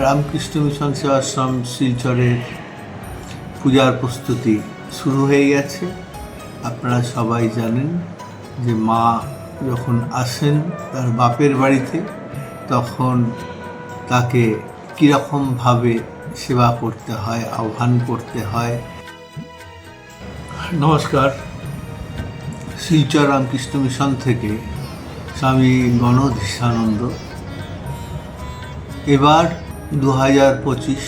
Ramakrishna mission Sevashram শিলচরের পূজার প্রস্তুতি শুরু হয়ে গেছে। আপনারা সবাই জানেন যে মা যখন আসেন তার বাপের বাড়িতে, তখন তাকে কীরকমভাবে সেবা করতে হয়, আহ্বান করতে হয়। নমস্কার। শিলচর রামকৃষ্ণ মিশন থেকে স্বামী গণধীশানন্দ। এবার দু হাজার পঁচিশ।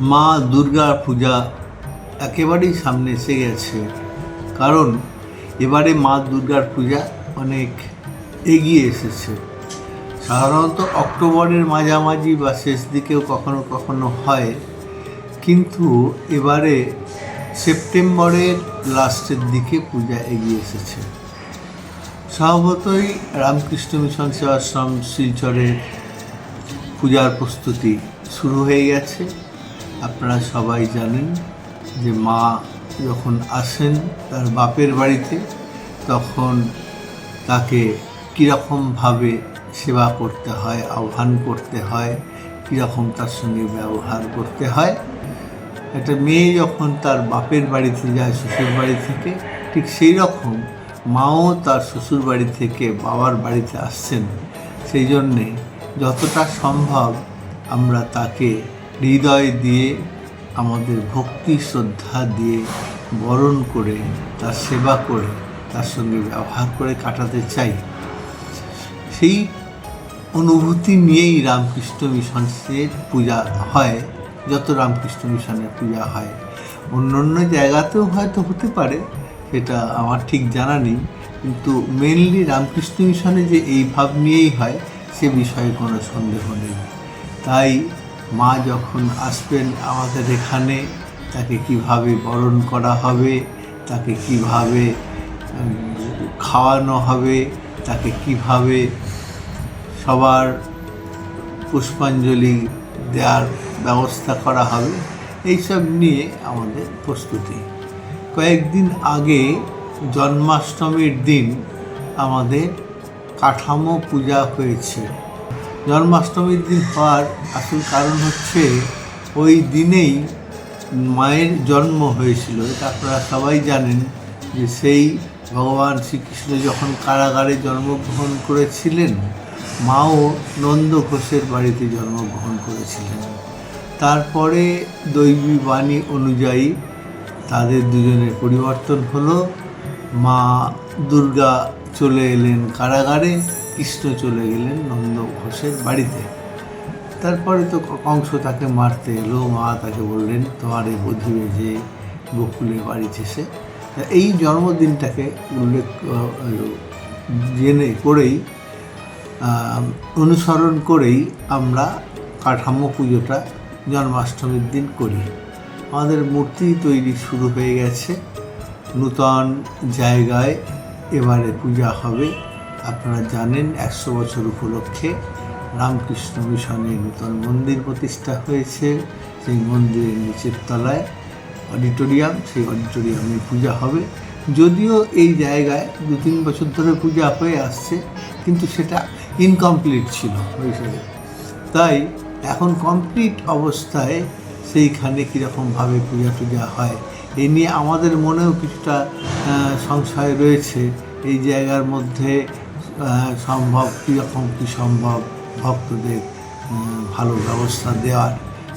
মা দুর্গা পূজা একেবারেই সামনে এসে গেছে। কারণ এবারে মা দুর্গার পূজা অনেক এগিয়ে এসেছে। সাধারণত অক্টোবরের মাঝামাঝি বা শেষ দিকেও কখনো কখনো হয়। কিন্তু এবারে সেপ্টেম্বরের লাস্টের দিকে পূজা এগিয়ে এসেছে। স্বভাবতই রামকৃষ্ণ মিশন সেবাশ্রম শিলচরের পূজার প্রস্তুতি শুরু হয়ে গেছে। আপনারা সবাই জানেন যে মা যখন আসেন তার বাপের বাড়িতে, তখন তাকে কীরকমভাবে সেবা করতে হয়, আহ্বান করতে হয়, কীরকম তার সঙ্গে ব্যবহার করতে হয়। একটা মেয়ে যখন তার বাপের বাড়িতে যায় শ্বশুর বাড়ি থেকে, ঠিক সেই রকম মাও তার শ্বশুর বাড়ি থেকে বাবার বাড়িতে আসছেন। সেই জন্যে যতটা সম্ভব আমরা তাকে হৃদয় দিয়ে, আমাদের ভক্তি, শ্রদ্ধা দিয়ে বরণ করে, তার সেবা করে, তার সঙ্গে ব্যবহার করে কাটাতে চাই। সেই অনুভূতি নিয়েই রামকৃষ্ণ মিশনের পূজা হয়, যত রামকৃষ্ণ মিশনের পূজা হয়। অন্য অন্য জায়গাতেও হয়তো হতে পারে সেটা আমার ঠিক জানা নেই, কিন্তু মেনলি রামকৃষ্ণ মিশনে যে এই ভাব নিয়েই হয়, সে বিষয়ে কোনো সন্দেহ নেই। তাই মা যখন আসবেন আমাদের এখানে, তাকে কীভাবে বরণ করা হবে, তাকে কীভাবে খাওয়ানো হবে, তাকে কীভাবে সবার পুষ্পাঞ্জলি দেওয়ার ব্যবস্থা করা হবে, এইসব নিয়ে আমাদের প্রস্তুতি। কয়েকদিন আগে জন্মাষ্টমীর দিন আমাদের কাঠামো পূজা হয়েছে। জন্মাষ্টমীর দিন হওয়ার আসল কারণ হচ্ছে ওই দিনেই মায়ের জন্ম হয়েছিল। এটা আপনারা সবাই জানেন যে সেই ভগবান শ্রীকৃষ্ণ যখন কারাগারে জন্মগ্রহণ করেছিলেন, মাও নন্দ ঘোষের বাড়িতে জন্মগ্রহণ করেছিলেন। তারপরে দৈবী বাণী অনুযায়ী তাদের দুজনের পরিবর্তন হলো। মা দুর্গা চলে এলেন কারাগারে, কৃষ্ণ চলে গেলেন নন্দ ঘোষের বাড়িতে। তারপরে তো কংস তাকে মারতে এলো, মা তাকে বললেন, তোমার এই বুঝিবে যে বকুলে বাড়িতে তা এই জন্মদিনটাকে উল্লেখ, জেনে করেই অনুসরণ করেই আমরা কাঠামো পুজোটা জন্মাষ্টমীর দিন করি। আমাদের মূর্তি তৈরি শুরু হয়ে গেছে। নূতন জায়গায় এবারে পূজা হবে। আপনারা জানেন একশো বছর উপলক্ষে রামকৃষ্ণ মিশনে নূতন মন্দির প্রতিষ্ঠা হয়েছে। সেই মন্দিরের নিচের তলায় অডিটোরিয়াম, সেই অডিটোরিয়ামে পূজা হবে। যদিও এই জায়গায় দু তিন বছর ধরে পূজা হয়ে আসছে, কিন্তু সেটা ইনকমপ্লিট ছিল হিসেবে তাই এখন কমপ্লিট অবস্থায় সেইখানে কীরকমভাবে পূজা টুজা হয়, এ নিয়ে আমাদের মনেও কিছুটা সংশয় রয়েছে। এই জায়গার মধ্যে সম্ভব, কীরকম কী সম্ভব, ভক্তদের ভালো ব্যবস্থা দেওয়ার,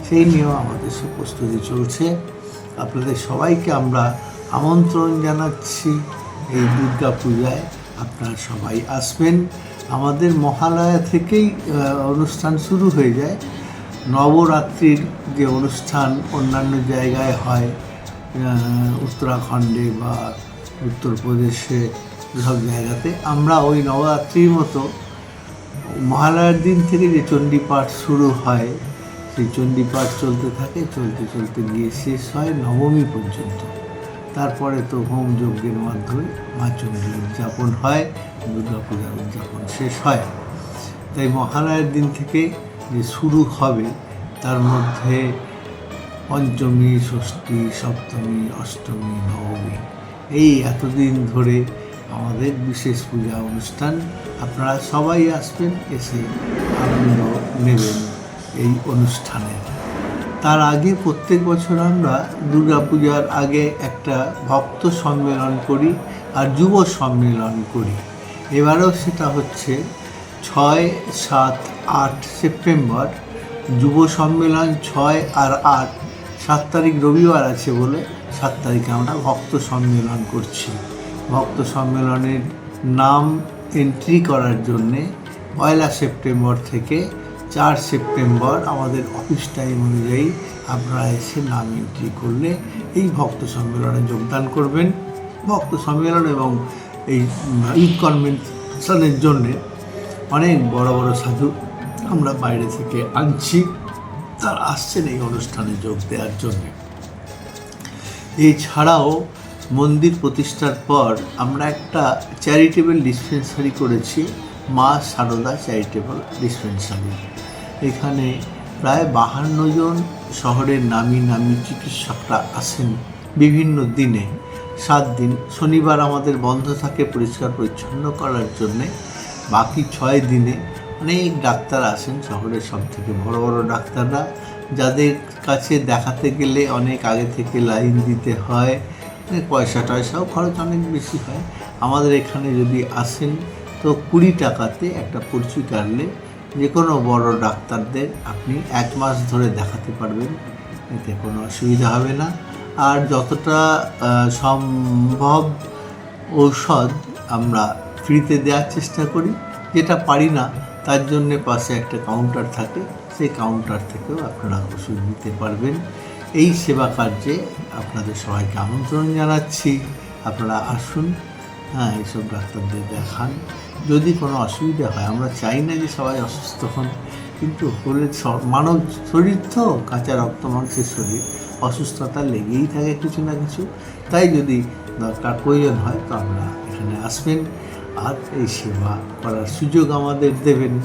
সেই নিয়েও আমাদের সব প্রস্তুতি চলছে। আপনাদের সবাইকে আমরা আমন্ত্রণ জানাচ্ছি এই দুর্গা পূজায়। আপনারা সবাই আসবেন। আমাদের মহালয়া থেকেই অনুষ্ঠান শুরু হয়ে যায়। নবরাত্রির যে অনুষ্ঠান অন্যান্য জায়গায় হয় উত্তরাখণ্ডে বা উত্তরপ্রদেশে সব জায়গাতে, আমরা ওই নবরাত্রির মতো মহালয়ার দিন থেকে যে চণ্ডীপাঠ শুরু হয়, সেই চণ্ডীপাঠ চলতে থাকে, চলতে চলতে গিয়ে শেষ হয় নবমী পর্যন্ত। তারপরে তো হোম যজ্ঞের মাধ্যমে মা চণ্ডী উদযাপন হয় দুর্গা পূজার উদযাপন শেষ হয়। তাই মহালয়ার দিন থেকে যে শুরু হবে, তার মধ্যে পঞ্চমী, ষষ্ঠী, সপ্তমী, অষ্টমী, নবমী। এই এতদিন ধরে আমাদের বিশেষ পূজা অনুষ্ঠান, আপনারা সবাই আসবেন, এসে আনন্দ নেবেন এই অনুষ্ঠানে। তার আগে প্রত্যেক বছর আমরা দুর্গাপূজার আগে একটা ভক্ত সম্মেলন করি আর যুব সম্মেলন করি। এবারেও সেটা হচ্ছে ছয়, সাত আট সেপ্টেম্বর। যুব সম্মেলন ছয় আর আট। সাত তারিখ রবিবার আছে বলে সাত তারিখে আমরা ভক্ত সম্মেলন করছি। ভক্ত সম্মেলনের নাম এন্ট্রি করার জন্যে পয়লা সেপ্টেম্বর থেকে চার সেপ্টেম্বর আমাদের অফিস টাইম অনুযায়ী আপনারা এসে নাম এন্ট্রি করলে এই ভক্ত সম্মেলনে যোগদান করবেন। ভক্ত সম্মেলন এবং এই ইউথ জন্যে অনেক বড় বড় সাধু আমরা বাইরে থেকে আনছি। তারা আসছেন এই অনুষ্ঠানে যোগ দেওয়ার জন্যে। এছাড়াও মন্দির প্রতিষ্ঠার পর আমরা একটা চ্যারিটেবল ডিসপেন্সারি করেছি, মা সারদা চ্যারিটেবল ডিসপেন্সারি এখানে প্রায় বাহান্ন জন শহরের নামি নামি চিকিৎসকরা আসেন বিভিন্ন দিনে। সাত দিন, শনিবার আমাদের বন্ধ থাকে পরিষ্কার পরিচ্ছন্ন করার জন্যে। বাকি ছয় দিনে অনেক ডাক্তার আসেন শহরের সব থেকে বড় বড় ডাক্তাররা, যাদের কাছে দেখাতে গেলে অনেক আগে থেকে লাইন দিতে হয় অনেক পয়সা টয়সাও খরচ অনেক বেশি হয়। আমাদের এখানে যদি আসেন, তো কুড়ি টাকাতে একটা পরিচি কাটলে যে কোনো বড় ডাক্তারদের আপনি এক মাস ধরে দেখাতে পারবেন, এতে কোনো অসুবিধা হবে না। আর যতটা সম্ভব ঔষধ আমরা ফ্রিতে দেওয়ার চেষ্টা করি, যেটা পারি না তার জন্যে পাশে একটা কাউন্টার থাকে। সেই কাউন্টার থেকেও আপনারা ওষুধ নিতে পারবেন। এই সেবা কার্যে আপনাদের সবাইকে আমন্ত্রণ জানাচ্ছি। আপনারা আসুন হ্যাঁ এইসব ডাক্তারদের দেখান। যদি কোনো অসুবিধা হয়, আমরা চাই না যে সবাই অসুস্থ হন, কিন্তু হলে মানব শরীর তো, কাঁচা রক্ত মাংসের শরীর। অসুস্থতা লেগেই থাকে কিছু না কিছু। তাই যদি দরকার প্রয়োজন হয়, তো আমরা এখানে আসবেন। আর এই সেবা করার সুযোগ আমাদের দেবেন।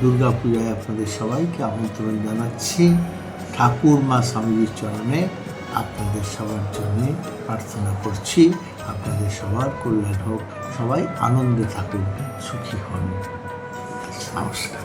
দুর্গা পূজায় আপনাদের সবাইকে আমন্ত্রণ জানাচ্ছি। ঠাকুর মা স্বামীজির চরণে আপনাদের সবার জন্যে প্রার্থনা করছি। আপনাদের সবার কল্যাণ হোক। সবাই আনন্দে থাকুন, সুখী হন। নমস্কার।